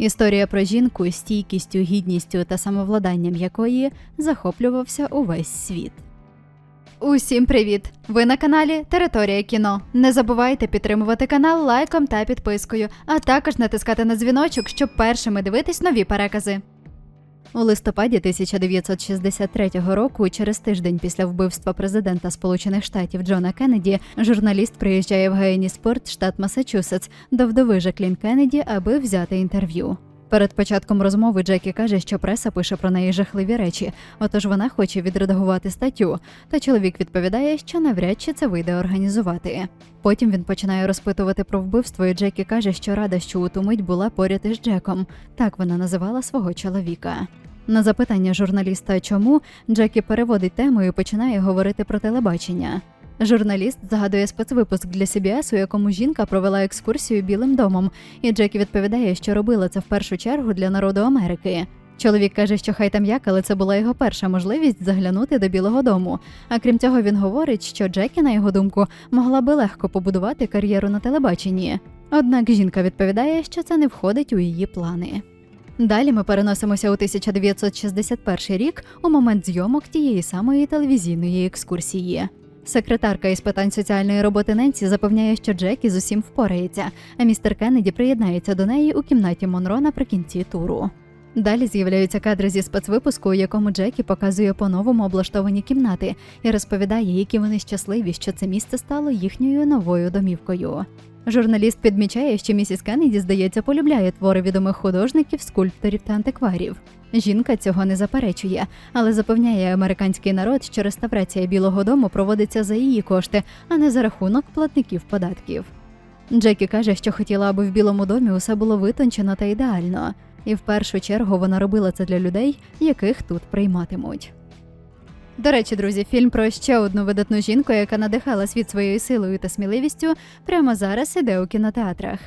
Історія про жінку стійкістю, гідністю та самовладанням якої захоплювався увесь світ. Усім привіт! Ви на каналі Територія кіно. Не забувайте підтримувати канал лайком та підпискою, а також натискати на дзвіночок, щоб першими дивитись нові перекази. У листопаді 1963 року, через тиждень після вбивства президента Сполучених Штатів Джона Кеннеді, журналіст приїжджає в Гейніспорт, штат Масачусетс, до вдови Жаклін Кеннеді, аби взяти інтерв'ю. Перед початком розмови Джекі каже, що преса пише про неї жахливі речі, отож вона хоче відредагувати статтю. Та чоловік відповідає, що навряд чи це вийде організувати. Потім він починає розпитувати про вбивство, і Джекі каже, що рада, що у ту мить була поряд із Джеком. Так вона називала свого чоловіка. На запитання журналіста, чому Джекі переводить тему і починає говорити про телебачення. Журналіст згадує спецвипуск для CBS, у якому жінка провела екскурсію Білим домом, і Джекі відповідає, що робила це в першу чергу для народу Америки. Чоловік каже, що хай там як, але це була його перша можливість заглянути до Білого дому. А крім цього, він говорить, що Джекі, на його думку, могла би легко побудувати кар'єру на телебаченні. Однак жінка відповідає, що це не входить у її плани. Далі ми переносимося у 1961 рік у момент зйомок тієї самої телевізійної екскурсії. Секретарка із питань соціальної роботи Ненсі запевняє, що Джекі з усім впорається, а містер Кеннеді приєднається до неї у кімнаті Монро наприкінці туру. Далі з'являються кадри зі спецвипуску, у якому Джекі показує по-новому облаштовані кімнати і розповідає, які вони щасливі, що це місце стало їхньою новою домівкою. Журналіст підмічає, що місіс Кеннеді, здається, полюбляє твори відомих художників, скульпторів та антикварів. Жінка цього не заперечує, але запевняє американський народ, що реставрація Білого дому проводиться за її кошти, а не за рахунок платників податків. Джекі каже, що хотіла, аби в Білому домі усе було витончено та ідеально, і в першу чергу вона робила це для людей, яких тут прийматимуть. До речі, друзі, фільм про ще одну видатну жінку, яка надихала світ своєю силою та сміливістю, прямо зараз іде у кінотеатрах.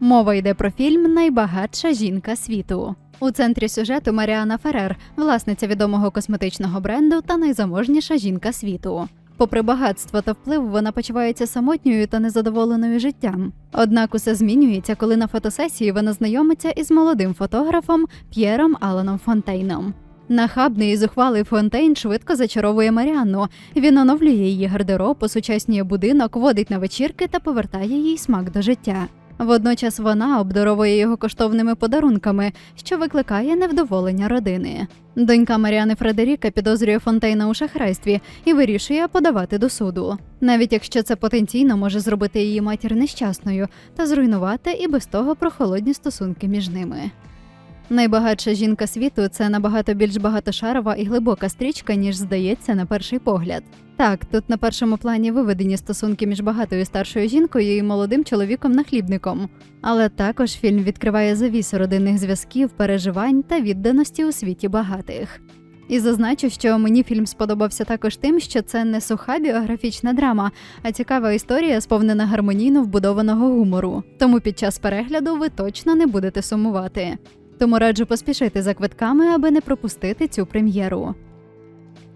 Мова йде про фільм Найбагатша жінка світу. У центрі сюжету Маріана Ферер, власниця відомого косметичного бренду та найзаможніша жінка світу. Попри багатство та вплив, вона почувається самотньою та незадоволеною життям. Однак усе змінюється, коли на фотосесії вона знайомиться із молодим фотографом П'єром Аланом Фонтейном. Нахабний і зухвалий Фонтейн швидко зачаровує Маріанну. Він оновлює її гардероб, осучаснює будинок, водить на вечірки та повертає їй смак до життя. Водночас вона обдаровує його коштовними подарунками, що викликає невдоволення родини. Донька Маріани Фредеріка підозрює Фонтейна у шахрайстві і вирішує подавати до суду, навіть якщо це потенційно може зробити її матір нещасною та зруйнувати і без того прохолодні стосунки між ними. Найбагатша жінка світу це набагато більш багатошарова і глибока стрічка, ніж здається на перший погляд. Так, тут на першому плані виведені стосунки між багатою старшою жінкою і молодим чоловіком-нахлібником. Але також фільм відкриває завісу родинних зв'язків, переживань та відданості у світі багатих. І зазначу, що мені фільм сподобався також тим, що це не суха біографічна драма, а цікава історія, сповнена гармонійно вбудованого гумору. Тому під час перегляду ви точно не будете сумувати. Тому раджу поспішити за квитками, аби не пропустити цю прем'єру.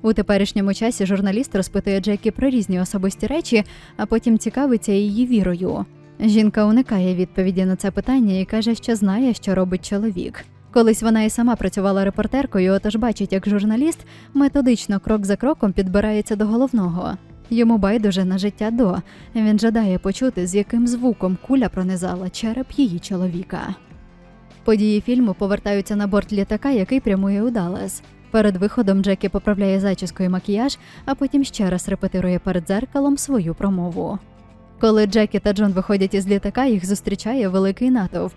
У теперішньому часі журналіст розпитує Джекі про різні особисті речі, а потім цікавиться її вірою. Жінка уникає відповіді на це питання і каже, що знає, що робить чоловік. Колись вона і сама працювала репортеркою, отож бачить, як журналіст методично крок за кроком підбирається до головного. Йому байдуже на життя до. Він жадає почути, з яким звуком куля пронизала череп її чоловіка. Події фільму повертаються на борт літака, який прямує у Даллас. Перед виходом Джекі поправляє зачіску і макіяж, а потім ще раз репетирує перед дзеркалом свою промову. Коли Джекі та Джон виходять із літака, їх зустрічає великий натовп.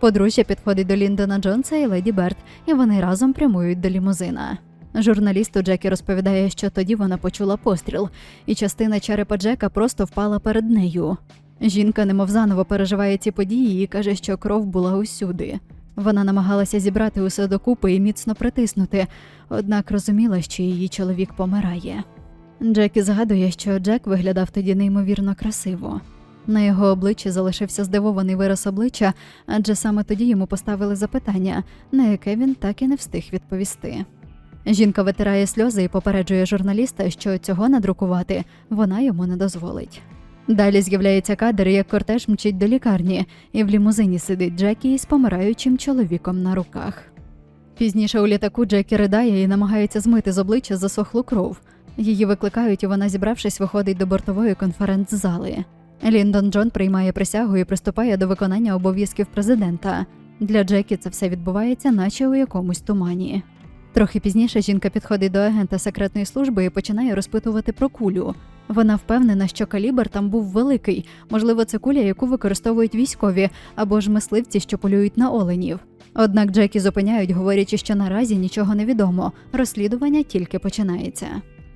Подружжя підходить до Ліндона Джонса і Леді Берт, і вони разом прямують до лімузина. Журналісту Джекі розповідає, що тоді вона почула постріл, і частина черепа Джека просто впала перед нею. Жінка немов заново переживає ці події і каже, що кров була усюди. Вона намагалася зібрати усе докупи і міцно притиснути, однак розуміла, що її чоловік помирає. Джекі згадує, що Джек виглядав тоді неймовірно красиво. На його обличчі залишився здивований вираз обличчя, адже саме тоді йому поставили запитання, на яке він так і не встиг відповісти. Жінка витирає сльози і попереджує журналіста, що цього надрукувати вона йому не дозволить. Далі з'являється кадр, як кортеж мчить до лікарні, і в лімузині сидить Джекі із помираючим чоловіком на руках. Пізніше у літаку Джекі ридає і намагається змити з обличчя засохлу кров. Її викликають, і вона, зібравшись, виходить до бортової конференц-зали. Ліндон Джон приймає присягу і приступає до виконання обов'язків президента. Для Джекі це все відбувається, наче у якомусь тумані. Трохи пізніше жінка підходить до агента секретної служби і починає розпитувати про кулю. Вона впевнена, що калібр там був великий, можливо, це куля, яку використовують військові або ж мисливці, що полюють на оленів. Однак Джекі зупиняють, говорячи, що наразі нічого не відомо, розслідування тільки починається.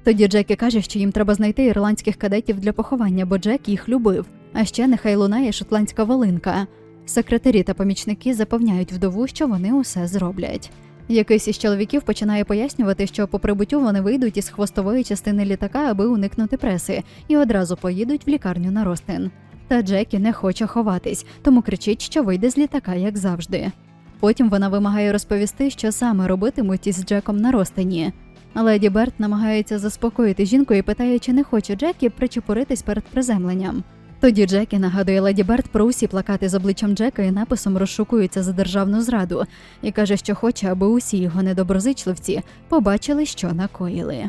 Тоді Джекі каже, що їм треба знайти ірландських кадетів для поховання, бо Джек їх любив. А ще нехай лунає шотландська волинка. Секретарі та помічники запевняють вдову, що вони усе зроблять. Якийсь із чоловіків починає пояснювати, що по прибуттю вони вийдуть із хвостової частини літака, аби уникнути преси, і одразу поїдуть в лікарню на Ростин. Та Джекі не хоче ховатись, тому кричить, що вийде з літака, як завжди. Потім вона вимагає розповісти, що саме робитимуть із Джеком на Ростині. Леді Берт намагається заспокоїти жінку і питає, чи не хоче Джекі причепуритись перед приземленням. Тоді Джекі нагадує Леді Берт про усі плакати з обличчям Джека і написом розшукується за державну зраду і каже, що хоче, аби усі його недоброзичливці побачили, що накоїли.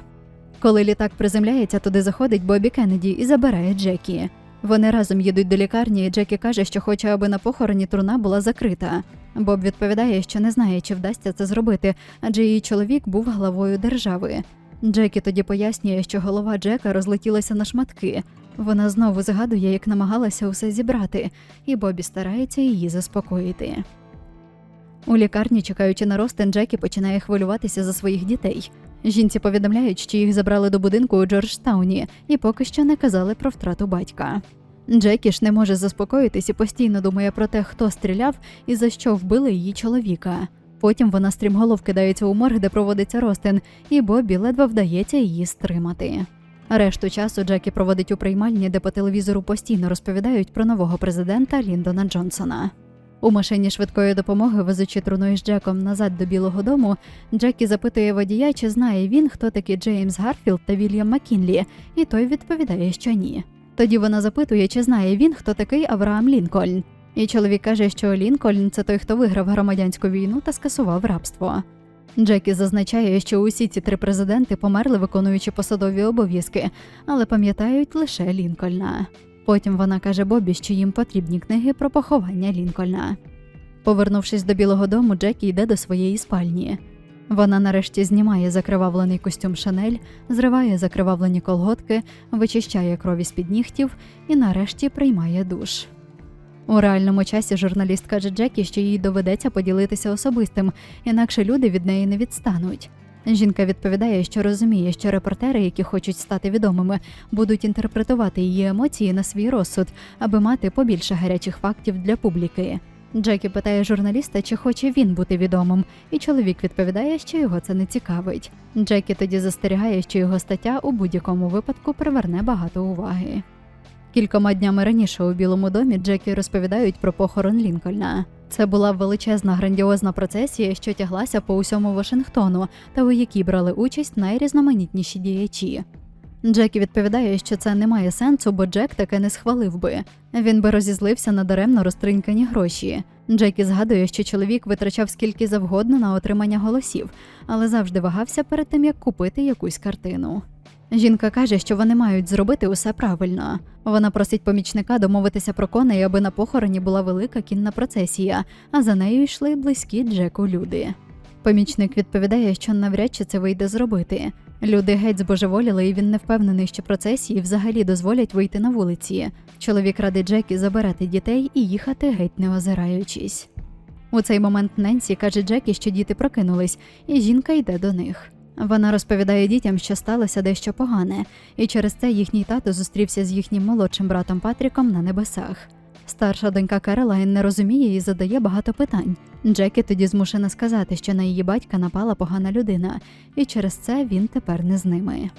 Коли літак приземляється, туди заходить Бобі Кеннеді і забирає Джекі. Вони разом їдуть до лікарні, і Джекі каже, що хоче, аби на похороні труна була закрита. Боб відповідає, що не знає, чи вдасться це зробити, адже її чоловік був главою держави. Джекі тоді пояснює, що голова Джека розлетілася на шматки. Вона знову згадує, як намагалася усе зібрати, і Бобі старається її заспокоїти. У лікарні, чекаючи на ростин, Джекі починає хвилюватися за своїх дітей. Жінці повідомляють, що їх забрали до будинку у Джорджтауні і поки що не казали про втрату батька. Джекі ж не може заспокоїтись і постійно думає про те, хто стріляв і за що вбили її чоловіка. Потім вона стрімголов кидається у морг, де проводиться ростин, і Бобі ледве вдається її стримати. Решту часу Джекі проводить у приймальні, де по телевізору постійно розповідають про нового президента Ліндона Джонсона. У машині швидкої допомоги, везучи труну із Джеком назад до Білого Дому, Джекі запитує водія, чи знає він, хто такі Джеймс Гарфілд та Вільям Маккінлі, і той відповідає, що ні. Тоді вона запитує, чи знає він, хто такий Авраам Лінкольн. І чоловік каже, що Лінкольн це той, хто виграв громадянську війну та скасував рабство. Джекі зазначає, що усі ці три президенти померли, виконуючи посадові обов'язки, але пам'ятають лише Лінкольна. Потім вона каже Бобі, що їм потрібні книги про поховання Лінкольна. Повернувшись до Білого Дому, Джекі йде до своєї спальні. Вона нарешті знімає закривавлений костюм Шанель, зриває закривавлені колготки, вичищає крові з під нігтів і нарешті приймає душ. У реальному часі журналіст каже Джекі, що їй доведеться поділитися особистим, інакше люди від неї не відстануть. Жінка відповідає, що розуміє, що репортери, які хочуть стати відомими, будуть інтерпретувати її емоції на свій розсуд, аби мати побільше гарячих фактів для публіки. Джекі питає журналіста, чи хоче він бути відомим, і чоловік відповідає, що його це не цікавить. Джекі тоді застерігає, що його стаття у будь-якому випадку приверне багато уваги. Кількома днями раніше у Білому домі Джекі розповідають про похорон Лінкольна. Це була величезна грандіозна процесія, що тяглася по усьому Вашингтону, та у якій брали участь найрізноманітніші діячі. Джекі відповідає, що це не має сенсу, бо Джек таке не схвалив би. Він би розізлився на даремно розтринькані гроші. Джекі згадує, що чоловік витрачав скільки завгодно на отримання голосів, але завжди вагався перед тим, як купити якусь картину. Жінка каже, що вони мають зробити усе правильно. Вона просить помічника домовитися про коней, аби на похороні була велика кінна процесія, а за нею йшли близькі Джеку люди. Помічник відповідає, що навряд чи це вийде зробити. Люди геть збожеволіли, і він не впевнений, що процесії взагалі дозволять вийти на вулиці. Чоловік радить Джекі забирати дітей і їхати геть не озираючись. У цей момент Ненсі каже Джекі, що діти прокинулись, і жінка йде до них. Вона розповідає дітям, що сталося дещо погане, і через це їхній тато зустрівся з їхнім молодшим братом Патріком на небесах. Старша донька Керолайн не розуміє і задає багато питань. Джекі тоді змушена сказати, що на її батька напала погана людина, і через це він тепер не з ними.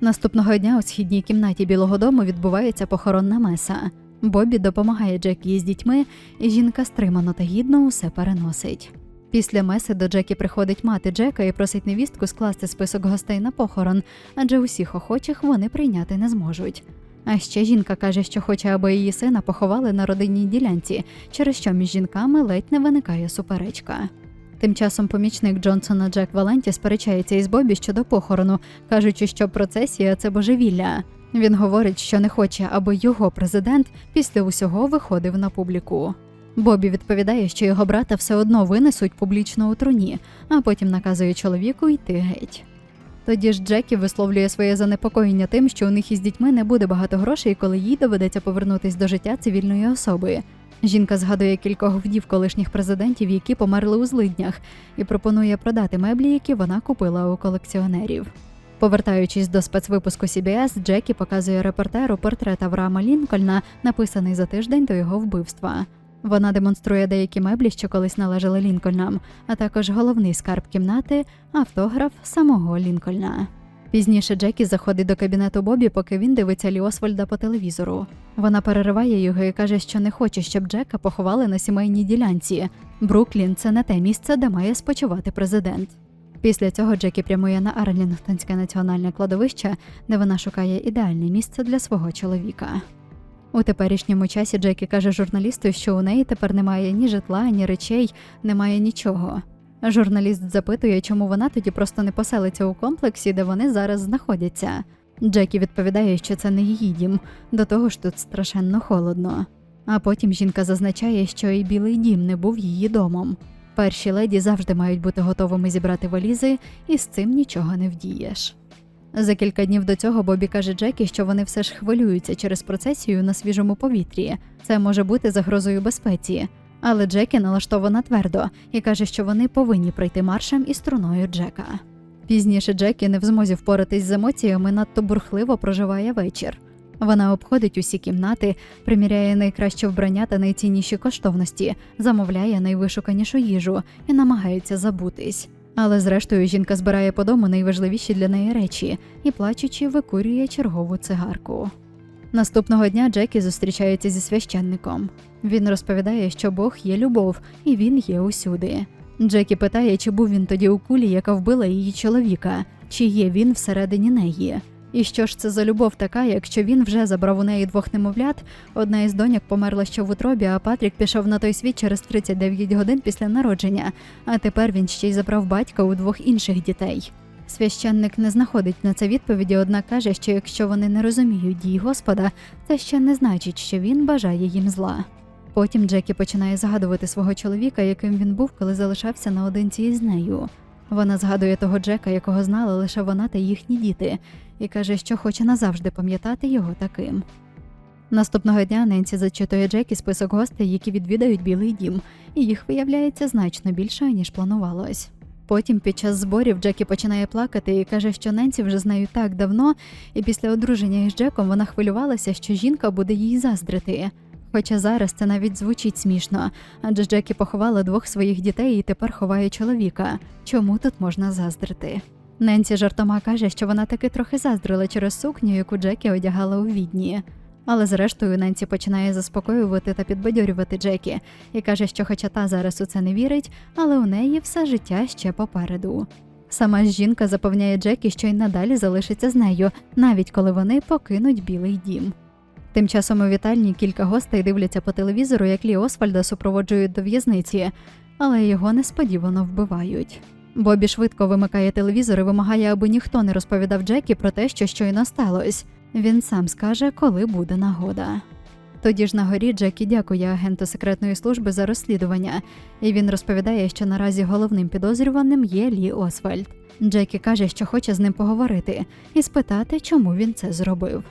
Наступного дня у східній кімнаті Білого Дому відбувається похоронна меса. Бобі допомагає Джекі з дітьми, і жінка стримано та гідно усе переносить. Після меси до Джекі приходить мати Джека і просить невістку скласти список гостей на похорон, адже усіх охочих вони прийняти не зможуть. А ще жінка каже, що хоче, аби її сина поховали на родинній ділянці, через що між жінками ледь не виникає суперечка. Тим часом помічник Джонсона Джек Валенті сперечається із Бобі щодо похорону, кажучи, що процесія це божевілля. Він говорить, що не хоче, аби його президент після усього виходив на публіку. Бобі відповідає, що його брата все одно винесуть публічно у труні, а потім наказує чоловіку йти геть. Тоді ж Джекі висловлює своє занепокоєння тим, що у них із дітьми не буде багато грошей, коли їй доведеться повернутись до життя цивільної особи. Жінка згадує кількох вдів колишніх президентів, які померли у злиднях, і пропонує продати меблі, які вона купила у колекціонерів. Повертаючись до спецвипуску CBS, Джекі показує репортеру портрет Авраама Лінкольна, написаний за тиждень до його вбивства. Вона демонструє деякі меблі, що колись належали Лінкольнам, а також головний скарб кімнати, автограф самого Лінкольна. Пізніше Джекі заходить до кабінету Бобі, поки він дивиться Лі Освальда по телевізору. Вона перериває його і каже, що не хоче, щоб Джека поховали на сімейній ділянці. Бруклін це не те місце, де має спочивати президент. Після цього Джекі прямує на Арлінгтонське національне кладовище, де вона шукає ідеальне місце для свого чоловіка. У теперішньому часі Джекі каже журналісту, що у неї тепер немає ні житла, ні речей, немає нічого. Журналіст запитує, чому вона тоді просто не поселиться у комплексі, де вони зараз знаходяться. Джекі відповідає, що це не її дім, до того ж тут страшенно холодно. А потім жінка зазначає, що і білий дім не був її домом. Перші леді завжди мають бути готовими зібрати валізи, і з цим нічого не вдієш. За кілька днів до цього Бобі каже Джекі, що вони все ж хвилюються через процесію на свіжому повітрі. Це може бути загрозою безпеці. Але Джекі налаштована твердо і каже, що вони повинні пройти маршем із струною Джека. Пізніше Джекі не в змозі впоратись з емоціями, надто бурхливо проживає вечір. Вона обходить усі кімнати, приміряє найкраще вбрання та найцінніші коштовності, замовляє найвишуканішу їжу і намагається забутись. Але зрештою жінка збирає по дому найважливіші для неї речі і, плачучи, викурює чергову цигарку. Наступного дня Джекі зустрічається зі священником. Він розповідає, що Бог є любов, і він є усюди. Джекі питає, чи був він тоді у кулі, яка вбила її чоловіка, чи є він всередині неї. І що ж це за любов така, якщо він вже забрав у неї двох немовлят, одна із доньок померла ще в утробі, а Патрік пішов на той світ через 39 годин після народження, а тепер він ще й забрав батька у двох інших дітей. Священник не знаходить на це відповіді, однак каже, що якщо вони не розуміють дій Господа, це ще не значить, що він бажає їм зла. Потім Джекі починає згадувати свого чоловіка, яким він був, коли залишався наодинці із нею. Вона згадує того Джека, якого знала лише вона та їхні діти, і каже, що хоче назавжди пам'ятати його таким. Наступного дня Ненсі зачитує Джекі список гостей, які відвідають Білий дім, і їх виявляється значно більше, ніж планувалось. Потім під час зборів Джекі починає плакати і каже, що Ненсі вже з нею так давно, і після одруження із Джеком вона хвилювалася, що жінка буде їй заздрити. Хоча зараз це навіть звучить смішно, адже Джекі поховала двох своїх дітей і тепер ховає чоловіка. Чому тут можна заздрити? Ненсі жартома каже, що вона таки трохи заздрила через сукню, яку Джекі одягала у відні. Але зрештою Ненсі починає заспокоювати та підбадьорювати Джекі і каже, що хоча та зараз у це не вірить, але у неї все життя ще попереду. Сама жінка запевняє Джекі, що й надалі залишиться з нею, навіть коли вони покинуть білий дім. Тим часом у вітальні кілька гостей дивляться по телевізору, як Лі Освальда супроводжують до в'язниці, але його несподівано вбивають. Бобі швидко вимикає телевізор і вимагає, аби ніхто не розповідав Джекі про те, що щойно сталося. Він сам скаже, коли буде нагода. Тоді ж на горі Джекі дякує агенту секретної служби за розслідування, і він розповідає, що наразі головним підозрюваним є Лі Освальд. Джекі каже, що хоче з ним поговорити і спитати, чому він це зробив.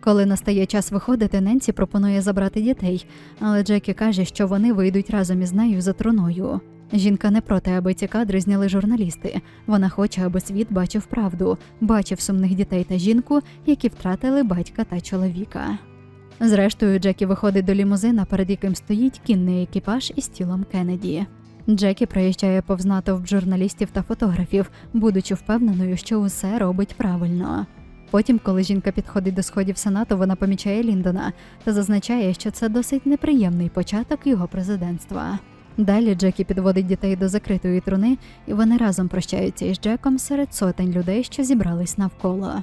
Коли настає час виходити, Ненсі пропонує забрати дітей, але Джекі каже, що вони вийдуть разом із нею за труною. Жінка не проти, аби ці кадри зняли журналісти. Вона хоче, аби світ бачив правду, бачив сумних дітей та жінку, які втратили батька та чоловіка. Зрештою, Джекі виходить до лімузина, перед яким стоїть кінний екіпаж із тілом Кеннеді. Джекі проїжджає повз натовп журналістів та фотографів, будучи впевненою, що усе робить правильно. Потім, коли жінка підходить до сходів сенату, вона помічає Ліндона та зазначає, що це досить неприємний початок його президентства. Далі Джекі підводить дітей до закритої труни, і вони разом прощаються із Джеком серед сотень людей, що зібрались навколо.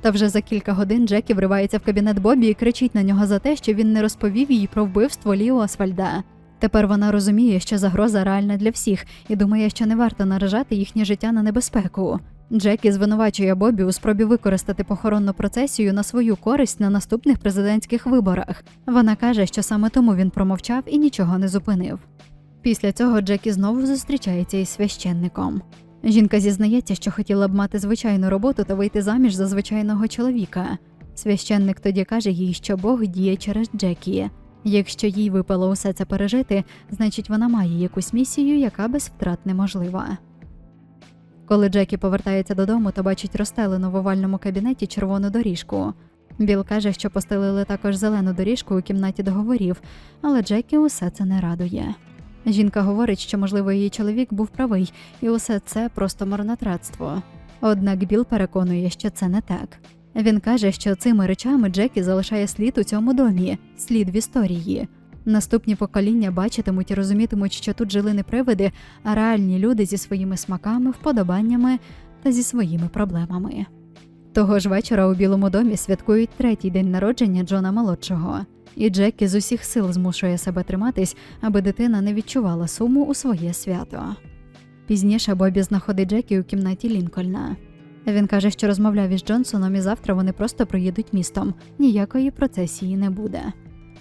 Та вже за кілька годин Джекі вривається в кабінет Бобі і кричить на нього за те, що він не розповів їй про вбивство Ліо Освальда. Тепер вона розуміє, що загроза реальна для всіх, і думає, що не варто наражати їхнє життя на небезпеку. Джекі звинувачує Бобі у спробі використати похоронну процесію на свою користь на наступних президентських виборах. Вона каже, що саме тому він промовчав і нічого не зупинив. Після цього Джекі знову зустрічається із священником. Жінка зізнається, що хотіла б мати звичайну роботу та вийти заміж за звичайного чоловіка. Священник тоді каже їй, що Бог діє через Джекі. Якщо їй випало усе це пережити, значить вона має якусь місію, яка без втрат неможлива. Коли Джекі повертається додому, то бачить розстелену в овальному кабінеті червону доріжку. Біл каже, що постелили також зелену доріжку у кімнаті договорів, але Джекі усе це не радує. Жінка говорить, що, можливо, її чоловік був правий, і усе це просто марнотратство. Однак Біл переконує, що це не так. Він каже, що цими речами Джекі залишає слід у цьому домі, слід в історії. Наступні покоління бачитимуть і розумітимуть, що тут жили не привиди, а реальні люди зі своїми смаками, вподобаннями та зі своїми проблемами. Того ж вечора у Білому домі святкують третій день народження Джона молодшого, і Джекі з усіх сил змушує себе триматись, аби дитина не відчувала суму у своє свято. Пізніше Бобі знаходить Джекі у кімнаті Лінкольна. Він каже, що розмовляв із Джонсоном, і завтра вони просто проїдуть містом. Ніякої процесії не буде.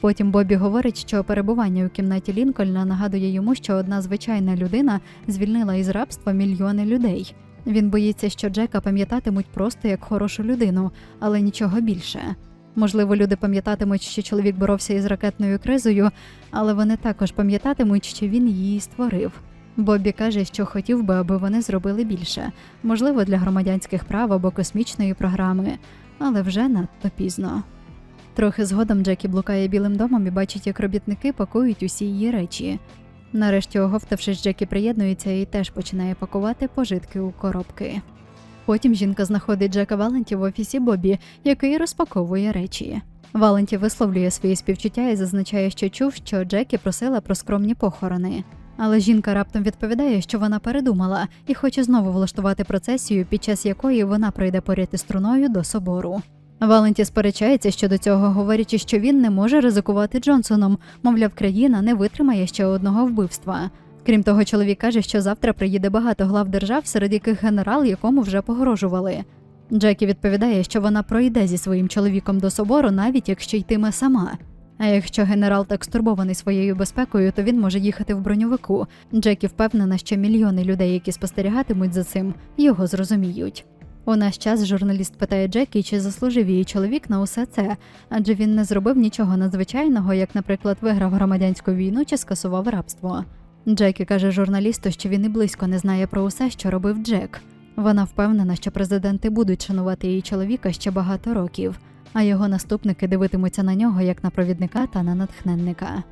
Потім Бобі говорить, що перебування у кімнаті Лінкольна нагадує йому, що одна звичайна людина звільнила із рабства мільйони людей. Він боїться, що Джека пам'ятатимуть просто як хорошу людину, але нічого більше. Можливо, люди пам'ятатимуть, що чоловік боровся із ракетною кризою, але вони також пам'ятатимуть, що він її створив. Бобі каже, що хотів би, аби вони зробили більше, можливо, для громадянських прав або космічної програми, але вже надто пізно. Трохи згодом Джекі блукає білим домом і бачить, як робітники пакують усі її речі. Нарешті, оговтавшись, Джекі приєднується і теж починає пакувати пожитки у коробки. Потім жінка знаходить Джека Валенті в офісі Бобі, який розпаковує речі. Валенті висловлює свої співчуття і зазначає, що чув, що Джекі просила про скромні похорони. Але жінка раптом відповідає, що вона передумала і хоче знову влаштувати процесію, під час якої вона пройде поряд із струною до собору. Валенті сперечається щодо цього, говорячи, що він не може ризикувати Джонсоном, мовляв, країна не витримає ще одного вбивства. Крім того, чоловік каже, що завтра приїде багато глав держав, серед яких генерал, якому вже погрожували. Джекі відповідає, що вона пройде зі своїм чоловіком до собору, навіть якщо йтиме сама. А якщо генерал так стурбований своєю безпекою, то він може їхати в броньовику. Джекі впевнена, що мільйони людей, які спостерігатимуть за цим, його зрозуміють. У наш час журналіст питає Джекі, чи заслужив її чоловік на усе це, адже він не зробив нічого надзвичайного, як, наприклад, виграв громадянську війну чи скасував рабство. Джекі каже журналісту, що він і близько не знає про усе, що робив Джек. Вона впевнена, що президенти будуть шанувати її чоловіка ще багато років, а його наступники дивитимуться на нього як на провідника та на натхненника.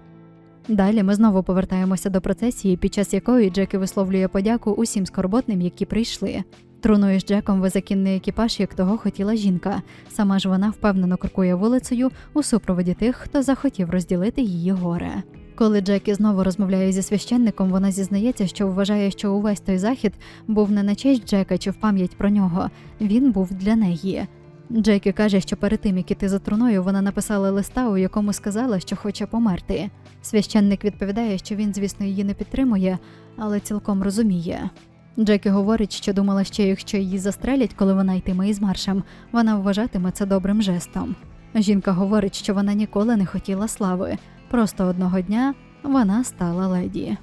Далі ми знову повертаємося до процесії, під час якої Джекі висловлює подяку усім скорботним, які прийшли. Труною з Джеком везе кінний екіпаж, як того хотіла жінка. Сама ж вона впевнено крокує вулицею у супроводі тих, хто захотів розділити її горе. Коли Джекі знову розмовляє зі священником, вона зізнається, що вважає, що увесь той захід був не на честь Джека чи в пам'ять про нього. Він був для неї. Джекі каже, що перед тим, як іти за труною, вона написала листа, у якому сказала, що хоче померти. Священник відповідає, що він, звісно, її не підтримує, але цілком розуміє. Джекі говорить, що думала, що якщо її застрелять, коли вона йтиме із маршем, вона вважатиме це добрим жестом. Жінка говорить, що вона ніколи не хотіла слави, просто одного дня вона стала леді.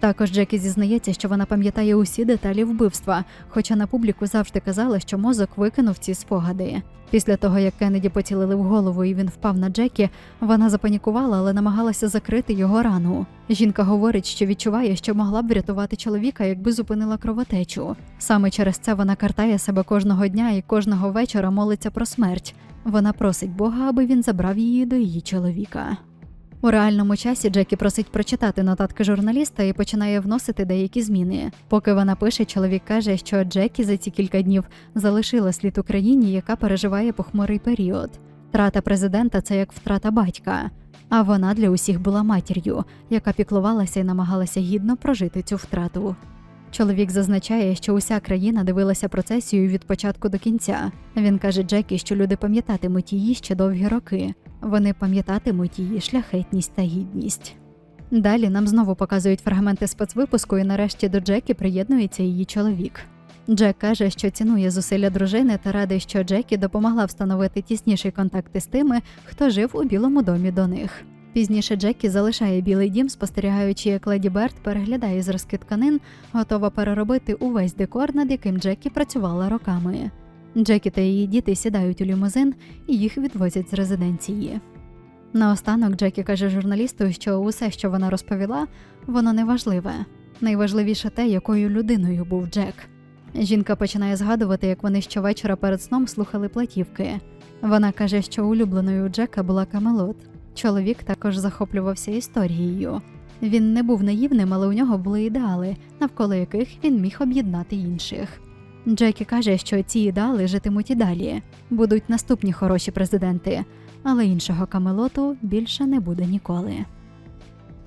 Також Джекі зізнається, що вона пам'ятає усі деталі вбивства, хоча на публіку завжди казала, що мозок викинув ці спогади. Після того, як Кеннеді поцілили в голову і він впав на Джекі, вона запанікувала, але намагалася закрити його рану. Жінка говорить, що відчуває, що могла б врятувати чоловіка, якби зупинила кровотечу. Саме через це вона картає себе кожного дня і кожного вечора молиться про смерть. Вона просить Бога, аби він забрав її до її чоловіка. У реальному часі Джекі просить прочитати нотатки журналіста і починає вносити деякі зміни. Поки вона пише, чоловік каже, що Джекі за ці кілька днів залишила слід Україні, яка переживає похмурий період. Втрата президента це як втрата батька. А вона для усіх була матір'ю, яка піклувалася і намагалася гідно прожити цю втрату. Чоловік зазначає, що уся країна дивилася процесію від початку до кінця. Він каже Джекі, що люди пам'ятатимуть її ще довгі роки. Вони пам'ятатимуть її шляхетність та гідність. Далі нам знову показують фрагменти спецвипуску, і нарешті до Джекі приєднується її чоловік. Джек каже, що цінує зусилля дружини та радий, що Джекі допомогла встановити тісніші контакти з тими, хто жив у білому домі до них. Пізніше Джекі залишає білий дім, спостерігаючи, як леді Берт переглядає зразки тканин, готова переробити увесь декор, над яким Джекі працювала роками. Джекі та її діти сідають у лімузин і їх відвозять з резиденції. Наостанок Джекі каже журналісту, що усе, що вона розповіла, воно неважливе. Найважливіше те, якою людиною був Джек. Жінка починає згадувати, як вони щовечора перед сном слухали платівки. Вона каже, що улюбленою Джека була Камелот. Чоловік також захоплювався історією. Він не був наївним, але у нього були ідеали, навколо яких він міг об'єднати інших. Джекі каже, що ці ідеали житимуть і далі, будуть наступні хороші президенти, але іншого камелоту більше не буде ніколи.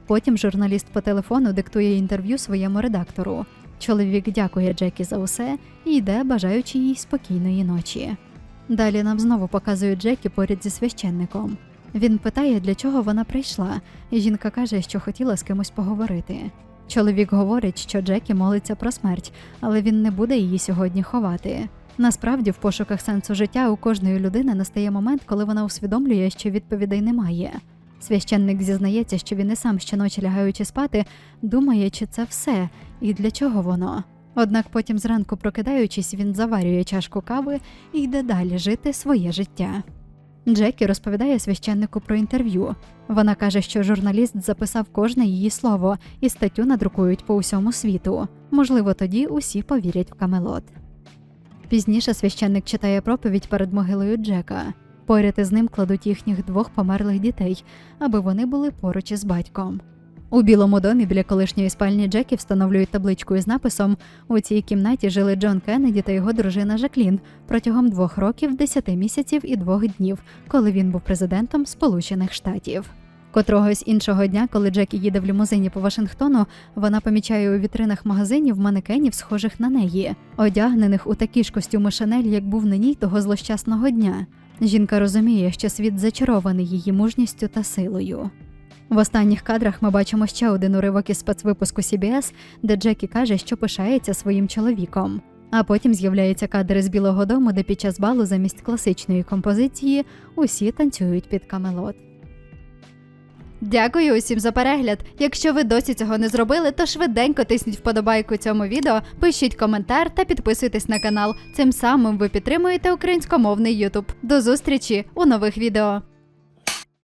Потім журналіст по телефону диктує інтерв'ю своєму редактору. Чоловік дякує Джекі за усе і йде, бажаючи їй спокійної ночі. Далі нам знову показують Джекі поряд зі священником. Він питає, для чого вона прийшла, і жінка каже, що хотіла з кимось поговорити. Чоловік говорить, що Джекі молиться про смерть, але він не буде її сьогодні ховати. Насправді, в пошуках сенсу життя у кожної людини настає момент, коли вона усвідомлює, що відповідей немає. Священник зізнається, що він і сам щоночі лягаючи спати, думає, чи це все і для чого воно. Однак потім зранку прокидаючись, він заварює чашку кави і йде далі жити своє життя. Джекі розповідає священнику про інтерв'ю. Вона каже, що журналіст записав кожне її слово, і статтю надрукують по усьому світу. Можливо, тоді усі повірять в Камелот. Пізніше священник читає проповідь перед могилою Джека. Поряд із ним кладуть їхніх двох померлих дітей, аби вони були поруч із батьком. У білому домі біля колишньої спальні Джекі встановлюють табличку із написом У цій кімнаті жили Джон Кеннеді та його дружина Жаклін протягом двох років, десяти місяців і двох днів, коли він був президентом Сполучених Штатів. Котрогось іншого дня, коли Джекі їде в лімузині по Вашингтону, вона помічає у вітринах магазинів манекенів, схожих на неї, одягнених у такі ж костюми Шанель, як був на ній того злощасного дня. Жінка розуміє, що світ зачарований її мужністю та силою. В останніх кадрах ми бачимо ще один уривок із спецвипуску CBS, де Джекі каже, що пишається своїм чоловіком. А потім з'являється кадр з Білого Дому, де під час балу замість класичної композиції усі танцюють під камелот. Дякую усім за перегляд. Якщо ви досі цього не зробили, то швиденько тисніть вподобайку цьому відео, пишіть коментар та підписуйтесь на канал. Цим самим ви підтримуєте українськомовний YouTube. До зустрічі у нових відео.